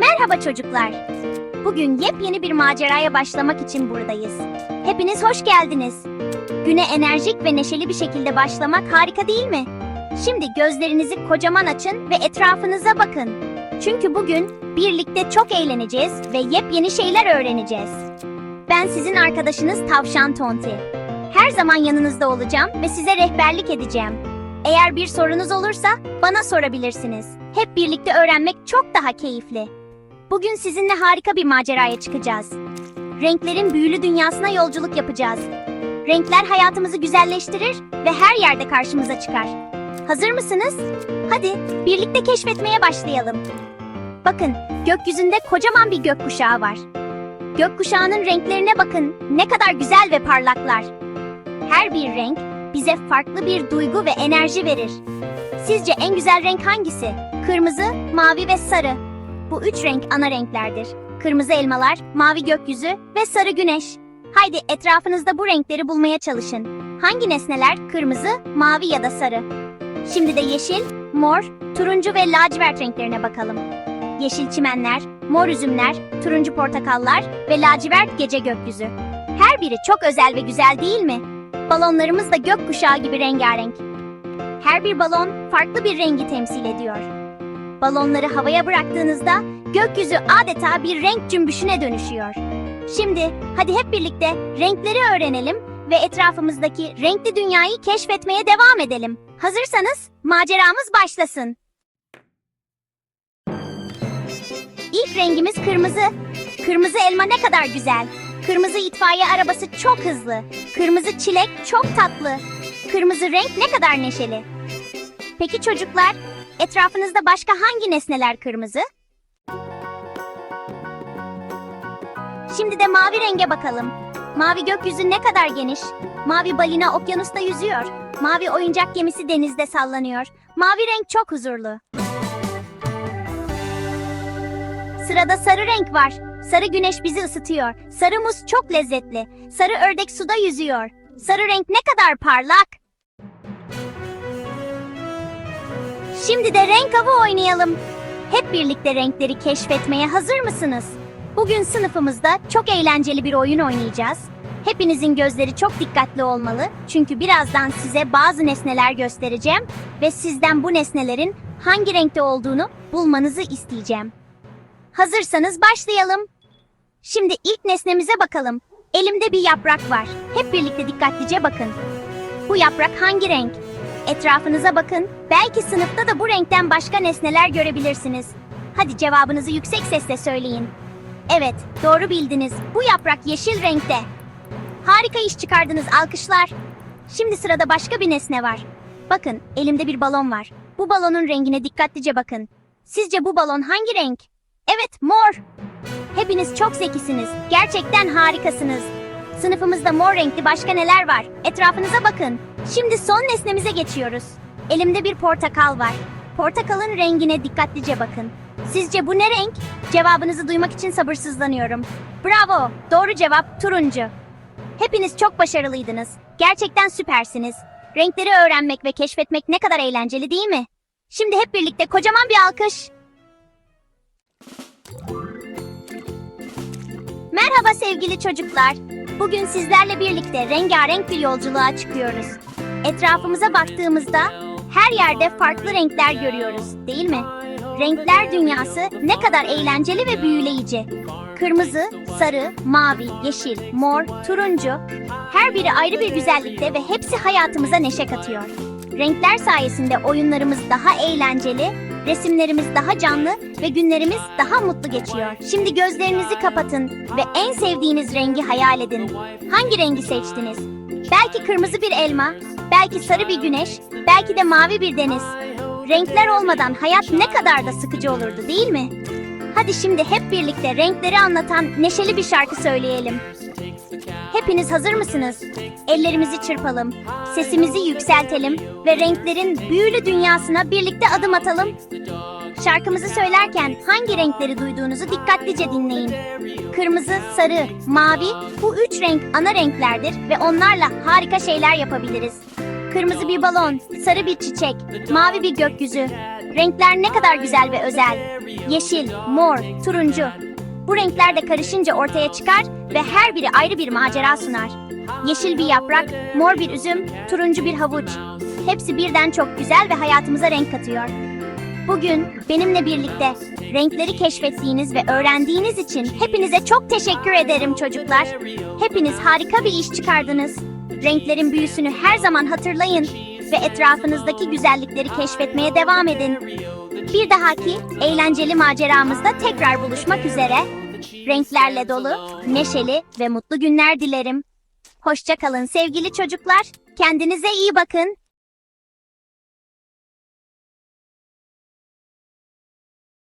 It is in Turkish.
Merhaba çocuklar. Bugün yepyeni bir maceraya başlamak için buradayız. Hepiniz hoş geldiniz. Güne enerjik ve neşeli bir şekilde başlamak harika değil mi? Şimdi gözlerinizi kocaman açın ve etrafınıza bakın. Çünkü bugün birlikte çok eğleneceğiz ve yepyeni şeyler öğreneceğiz. Ben sizin arkadaşınız Tavşan Tonti. Her zaman yanınızda olacağım ve size rehberlik edeceğim. Eğer bir sorunuz olursa bana sorabilirsiniz. Hep birlikte öğrenmek çok daha keyifli. Bugün sizinle harika bir maceraya çıkacağız. Renklerin büyülü dünyasına yolculuk yapacağız. Renkler hayatımızı güzelleştirir ve her yerde karşımıza çıkar. Hazır mısınız? Hadi birlikte keşfetmeye başlayalım. Bakın, gökyüzünde kocaman bir gökkuşağı var. Gökkuşağının renklerine bakın. Ne kadar güzel ve parlaklar. Her bir renk bize farklı bir duygu ve enerji verir. Sizce en güzel renk hangisi? Kırmızı, mavi ve sarı. Bu üç renk ana renklerdir. Kırmızı elmalar, mavi gökyüzü ve sarı güneş. Haydi etrafınızda bu renkleri bulmaya çalışın. Hangi nesneler kırmızı, mavi ya da sarı? Şimdi de yeşil, mor, turuncu ve lacivert renklerine bakalım. Yeşil çimenler, mor üzümler, turuncu portakallar ve lacivert gece gökyüzü. Her biri çok özel ve güzel değil mi? Balonlarımız da gökkuşağı gibi rengarenk. Her bir balon farklı bir rengi temsil ediyor. Balonları havaya bıraktığınızda gökyüzü adeta bir renk cümbüşüne dönüşüyor. Şimdi hadi hep birlikte renkleri öğrenelim ve etrafımızdaki renkli dünyayı keşfetmeye devam edelim. Hazırsanız maceramız başlasın. İlk rengimiz kırmızı. Kırmızı elma ne kadar güzel. Kırmızı itfaiye arabası çok hızlı. Kırmızı çilek çok tatlı. Kırmızı renk ne kadar neşeli. Peki çocuklar, etrafınızda başka hangi nesneler kırmızı? Şimdi de mavi renge bakalım. Mavi gökyüzü ne kadar geniş. Mavi balina okyanusta yüzüyor. Mavi oyuncak gemisi denizde sallanıyor. Mavi renk çok huzurlu. Sırada sarı renk var. Sarı güneş bizi ısıtıyor. Sarı muz çok lezzetli. Sarı ördek suda yüzüyor. Sarı renk ne kadar parlak. Şimdi de renk avı oynayalım. Hep birlikte renkleri keşfetmeye hazır mısınız? Bugün sınıfımızda çok eğlenceli bir oyun oynayacağız. Hepinizin gözleri çok dikkatli olmalı çünkü birazdan size bazı nesneler göstereceğim ve sizden bu nesnelerin hangi renkte olduğunu bulmanızı isteyeceğim. Hazırsanız başlayalım. Şimdi ilk nesnemize bakalım. Elimde bir yaprak var. Hep birlikte dikkatlice bakın. Bu yaprak hangi renk? Etrafınıza bakın. Belki sınıfta da bu renkten başka nesneler görebilirsiniz. Hadi cevabınızı yüksek sesle söyleyin. Evet, doğru bildiniz. Bu yaprak yeşil renkte. Harika iş çıkardınız, alkışlar. Şimdi sırada başka bir nesne var. Bakın, elimde bir balon var. Bu balonun rengine dikkatlice bakın. Sizce bu balon hangi renk? Evet, mor. Hepiniz çok zekisiniz. Gerçekten harikasınız. Sınıfımızda mor renkli başka neler var? Etrafınıza bakın. Şimdi son nesnemize geçiyoruz. Elimde bir portakal var. Portakalın rengine dikkatlice bakın. Sizce bu ne renk? Cevabınızı duymak için sabırsızlanıyorum. Bravo! Doğru cevap turuncu. Hepiniz çok başarılıydınız. Gerçekten süpersiniz. Renkleri öğrenmek ve keşfetmek ne kadar eğlenceli değil mi? Şimdi hep birlikte kocaman bir alkış. Merhaba sevgili çocuklar. Bugün sizlerle birlikte rengarenk bir yolculuğa çıkıyoruz. Etrafımıza baktığımızda her yerde farklı renkler görüyoruz, değil mi? Renkler dünyası ne kadar eğlenceli ve büyüleyici. Kırmızı, sarı, mavi, yeşil, mor, turuncu her biri ayrı bir güzellikte ve hepsi hayatımıza neşe katıyor. Renkler sayesinde oyunlarımız daha eğlenceli, resimlerimiz daha canlı ve günlerimiz daha mutlu geçiyor. Şimdi gözlerinizi kapatın ve en sevdiğiniz rengi hayal edin. Hangi rengi seçtiniz? Belki kırmızı bir elma, belki sarı bir güneş, belki de mavi bir deniz. Renkler olmadan hayat ne kadar da sıkıcı olurdu değil mi? Hadi şimdi hep birlikte renkleri anlatan neşeli bir şarkı söyleyelim. Hepiniz hazır mısınız? Ellerimizi çırpalım, sesimizi yükseltelim ve renklerin büyülü dünyasına birlikte adım atalım. Şarkımızı söylerken hangi renkleri duyduğunuzu dikkatlice dinleyin. Kırmızı, sarı, mavi bu üç renk ana renklerdir ve onlarla harika şeyler yapabiliriz. Kırmızı bir balon, sarı bir çiçek, mavi bir gökyüzü. Renkler ne kadar güzel ve özel. Yeşil, mor, turuncu. Bu renkler de karışınca ortaya çıkar ve her biri ayrı bir macera sunar. Yeşil bir yaprak, mor bir üzüm, turuncu bir havuç. Hepsi birden çok güzel ve hayatımıza renk katıyor. Bugün benimle birlikte renkleri keşfettiğiniz ve öğrendiğiniz için hepinize çok teşekkür ederim çocuklar. Hepiniz harika bir iş çıkardınız. Renklerin büyüsünü her zaman hatırlayın ve etrafınızdaki güzellikleri keşfetmeye devam edin. Bir dahaki eğlenceli maceramızda tekrar buluşmak üzere. Renklerle dolu, neşeli ve mutlu günler dilerim. Hoşça kalın sevgili çocuklar. Kendinize iyi bakın.